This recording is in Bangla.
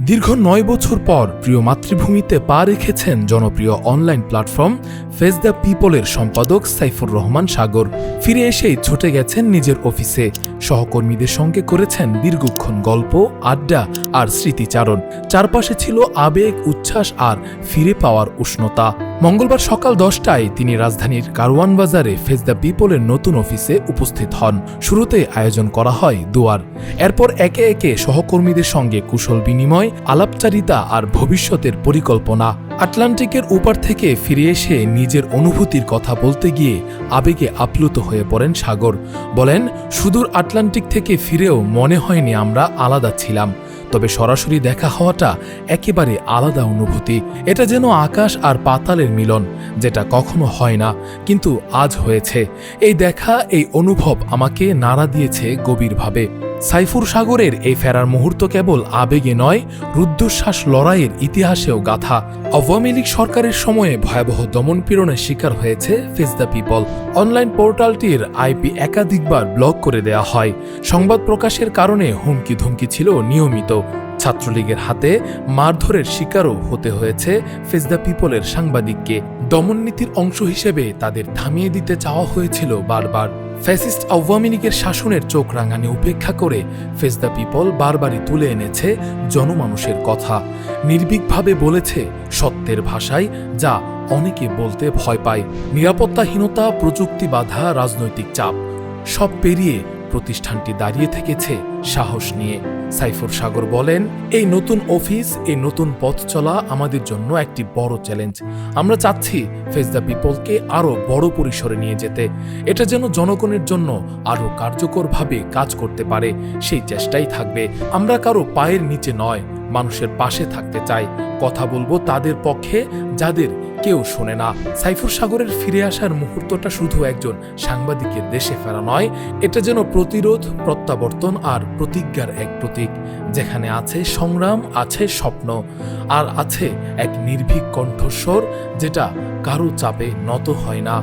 দীর্ঘ নয় বছর পর প্রিয় মাতৃভূমিতে পা রেখেছেন জনপ্রিয় অনলাইন প্ল্যাটফর্ম ফেস দ্য পিপলের সম্পাদক সাইফুর রহমান সাগর। ফিরে এসেই ছুটে গেছেন নিজের অফিসে সহকর্মীদের সঙ্গে করেছেন দীর্ঘক্ষণ গল্প, আড্ডা আর স্মৃতিচারণ। চারপাশে ছিল আবেগ, উচ্ছ্বাস আর ফিরে পাওয়ার উষ্ণতা। মঙ্গলবার সকাল দশটায় তিনি রাজধানীর কারওয়ান বাজারে ফেস দ্য পিপলের নতুন অফিসে উপস্থিত হন। শুরুতে আয়োজন করা হয় দুয়ার। এরপর একে একে সহকর্মীদের সঙ্গে কুশল বিনিময়, আলাপচারিতা আর ভবিষ্যতের পরিকল্পনা। আটলান্টিকের উপার থেকে ফিরে এসে নিজের অনুভূতির কথা বলতে গিয়ে আবেগে আপ্লুত হয়ে পড়েন সাগর। বলেন, সুদূর আটলান্টিক থেকে ফিরেও মনে হয়নি আমরা আলাদা ছিলাম। তবে সরাসরি দেখা হওয়াটা একেবারে আলাদা অনুভূতি। এটা যেন আকাশ আর পাতালের মিলন, যেটা কখনো হয় না, কিন্তু আজ হয়েছে। এই দেখা, এই অনুভব আমাকে নাড়া দিয়েছে গভীরভাবে। সাইফুর সাগরের এই ফেরার মুহূর্ত কেবল আবেগে নয়, রুদ্ধশ্বাস লড়াইয়ের ইতিহাসেও গাথা। আওয়ামী লীগ সরকারের সময়ে ভয়াবহ দমনপীড়নের শিকার হয়েছে ফেস দ্য পিপল। অনলাইন পোর্টালটির আইপি একাধিকবার ব্লক করে দেওয়া হয়। সংবাদ প্রকাশের কারণে হুমকি ধুমকি ছিল নিয়মিত। ছাত্রলীগের হাতে মারধরের শিকারও হতে হয়েছে ফেস দ্য পিপলের সাংবাদিককে। দমননীতির অংশ হিসেবে তাদের থামিয়ে দিতে চাওয়া হয়েছিল বারবার। ফ্যাসিস্ট আওয়ামী লীগের শাসনের চোখ রাঙানি উপেক্ষা করে ফেস দ্য পিপল বারবারই তুলে এনেছে জনমানুষের কথা। নির্ভীকভাবে বলেছে সত্যের ভাষায় যা অনেকে বলতে ভয় পায়। নিরাপত্তাহীনতা, প্রযুক্তি বাধা, রাজনৈতিক চাপ, সব পেরিয়ে প্রতিষ্ঠানটি দাঁড়িয়ে থেকেছে সাহস নিয়ে। সাইফুর সাগর বলেন, এই নতুন অফিস, এই নতুন পথ চলা আমাদের জন্য একটি বড় চ্যালেঞ্জ। আমরা চাচ্ছি ফেস দ্য পিপলকে আরও বড় পরিসরে নিয়ে যেতে। এটা যেন জনগণের জন্য আরও কার্যকরভাবে কাজ করতে পারে। সেই চেষ্টাই থাকবে। আমরা কারও পায়ের নিচে নয় মানুষের পাশে থাকতে চাই কথা বলব তাদের পক্ষে যাদের কেউ শোনে না। সাইফুর সাগরের ফিরে আসার মুহূর্তটা শুধু একজন সাংবাদিকের দেশে ফেরা নয়, এটা যেন প্রতিরোধ, প্রত্যাবর্তন আর প্রতিজ্ঞার এক প্রতীক। যেখানে আছে সংগ্রাম, আছে স্বপ্ন, আর আছে এক নির্ভীক কণ্ঠস্বর যেটা কারও চাপে নত হয় না।